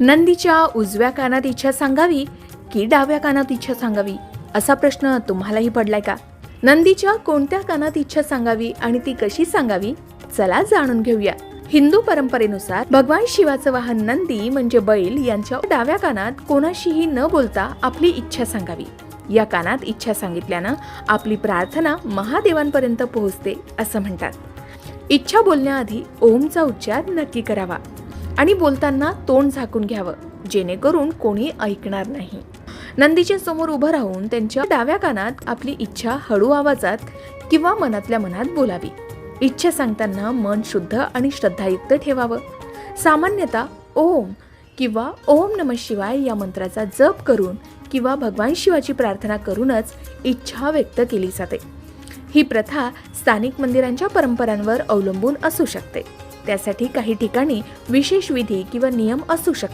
नंदीच्या उजव्या कानात इच्छा सांगावी की डाव्या कानात इच्छा सांगावी? असा प्रश्न तुम्हालाही पडलाय का? नंदीच्या कोणत्या कानात इच्छा सांगावी आणि ती कशी सांगावी? चला जाणून घेऊया. हिंदू परंपरेनुसार भगवान शिवाचं वाहन नंदी म्हणजे बैल यांच्या डाव्या कानात कोणाशीही न बोलता आपली इच्छा सांगावी. या कानात इच्छा सांगितल्यानं आपली प्रार्थना महादेवांपर्यंत पोहोचते असं म्हणतात. इच्छा बोलण्याआधी ओमचा उच्चार नक्की करावा. आणि बोलताना तोंड झाकून घ्यावं जेणेकरून कोणी ऐकणार नाही. नंदीच्या समोर उभं राहून त्यांच्या डाव्या कानात आपली इच्छा हळू आवाजात किंवा मनातल्या मनात बोलावी. इच्छा सांगताना मन शुद्ध आणि श्रद्धायुक्त ठेवावं. सामान्यतः ओम किंवा ओम नम शिवाय या मंत्राचा जप करून किंवा भगवान शिवाची प्रार्थना करूनच इच्छा व्यक्त केली जाते. ही प्रथा स्थानिक मंदिरांच्या परंपरांवर अवलंबून असू शकते. त्यासाठी काही ठिकाणी विशेष विधी किंवा नियम असू शकतात.